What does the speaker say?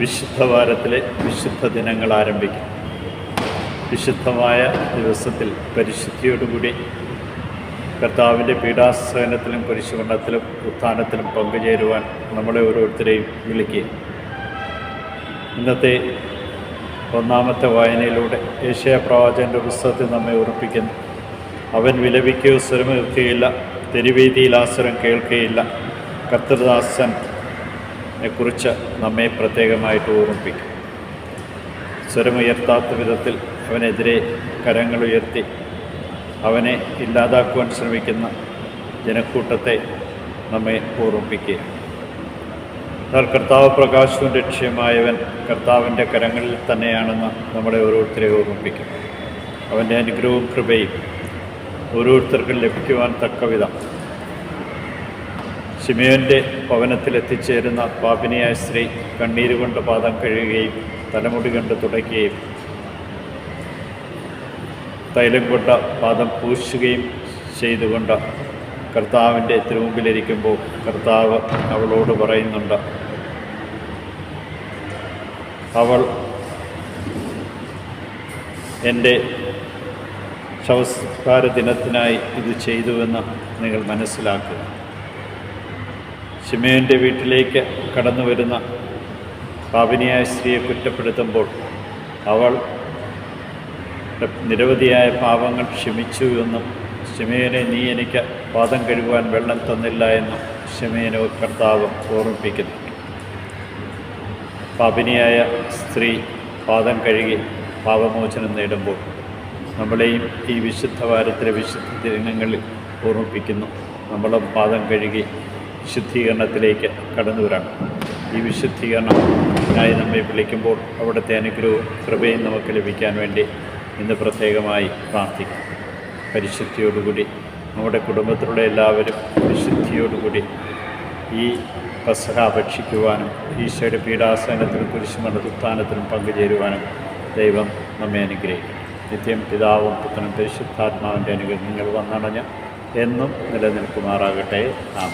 വിശുദ്ധ വാരത്തിലെ വിശുദ്ധ ദിനങ്ങൾ ആരംഭിക്കും. വിശുദ്ധമായ ദിവസത്തിൽ പരിശുദ്ധിയോടുകൂടി കർത്താവിന്റെ പീഡാസഹനത്തിലും കുരിശുമരണത്തിലും ഉത്ഥാനത്തിലും പങ്കുചേരുവാൻ നമ്മളെ ഓരോരുത്തരെയും വിളിക്കുക. ഇന്നത്തെ ഒന്നാമത്തെ വായനയിലൂടെ ഏഷ്യ പ്രവാചകന്റെ പുസ്തകത്തിൽ നമ്മെ ഉറപ്പിക്കുന്നു അവൻ വിലപിക്കുകയോ സ്വരമെത്തുകയില്ല തെരുവേദിയിൽ ആസുരം കേൾക്കുകയില്ല. കർത്തൃദാസനെ കുറിച്ച് നമ്മെ പ്രത്യേകമായിട്ട് ഓർമ്മിപ്പിക്കും. സ്വരമുയർത്താത്ത വിധത്തിൽ അവനെതിരെ കരങ്ങൾ ഉയർത്തി അവനെ ഇല്ലാതാക്കുവാൻ ശ്രമിക്കുന്ന ജനക്കൂട്ടത്തെ നമ്മെ ഓർമ്മിപ്പിക്കുക. എന്നാൽ കർത്താവ് പ്രകാശവും ലക്ഷ്യമായവൻ കർത്താവിന്റെ കരങ്ങളിൽ തന്നെയാണെന്ന് നമ്മളെ ഓരോരുത്തരെ ഓർമ്മിപ്പിക്കും. അവന്റെ അനുഗ്രഹവും കൃപയും ഓരോരുത്തർക്കും ലഭിക്കുവാൻ തക്കവിധം ശിമയോന്റെ ഭവനത്തിലെത്തിച്ചേരുന്ന പാപിനിയായ സ്ത്രീ കണ്ണീരുകൊണ്ട് പാദം കഴുകുകയും തലമുടി കൊണ്ട് തുടയ്ക്കുകയും തൈലം കൊണ്ട പാദം പൂശുകയും ചെയ്തുകൊണ്ട് കർത്താവിന്റെ തിരുമുമ്പിലിരിക്കുമ്പോൾ കർത്താവ് അവളോട് പറയുന്നുണ്ട് അവൾ എന്റെ ശവസ്കാര ദിനത്തിനായി ഇത് ചെയ്തുവെന്ന് നിങ്ങൾ മനസ്സിലാക്കുക. ശിമയന്റെ വീട്ടിലേക്ക് കടന്നു വരുന്ന പാപിനിയായ സ്ത്രീയെ കുറ്റപ്പെടുത്തുമ്പോൾ അവൾ നിരവധിയായ പാപങ്ങൾ ക്ഷമിച്ചു എന്നും ശിമയനെ നീ എനിക്ക് പാദം കഴുകുവാൻ വെള്ളം തന്നില്ല എന്നും ശിമയനോ കർത്താവ് ഓർമ്മിപ്പിക്കുന്നു. പാപിനിയായ സ്ത്രീ പാദം കഴുകി പാപമോചനം നേടുമ്പോൾ നമ്മളെയും ഈ വിശുദ്ധ വാരത്തിലെ വിശുദ്ധ ദിനങ്ങളിൽ ഓർമ്മിപ്പിക്കുന്നു. നമ്മളും പാദം കഴുകി വിശുദ്ധീകരണത്തിലേക്ക് കടന്നു വരാം. ഈ വിശുദ്ധീകരണത്തിനായി നമ്മെ വിളിക്കുമ്പോൾ അവിടുത്തെ അനുഗ്രഹവും കൃപയും നമുക്ക് ലഭിക്കാൻ വേണ്ടി ഇന്ന് പ്രത്യേകമായി പ്രാർത്ഥിക്കാം. പരിശുദ്ധിയോടുകൂടി നമ്മുടെ കുടുംബത്തിലുള്ള എല്ലാവരും വിശുദ്ധിയോടുകൂടി ഈ പസഹ ഭക്ഷിക്കുവാനും ഈശോയുടെ പീഡാസനത്തിലും കുരിശുമണതുത്ഥാനത്തിലും പങ്കുചേരുവാനും ദൈവം നമ്മെ അനുഗ്രഹിക്കും. നിത്യം പിതാവും പുത്രനും പരിശുദ്ധാത്മാവിന്റെ നിങ്ങൾ വന്നണഞ്ഞ് എന്നും നിലനിൽക്കുമാറാകട്ടെ. നാം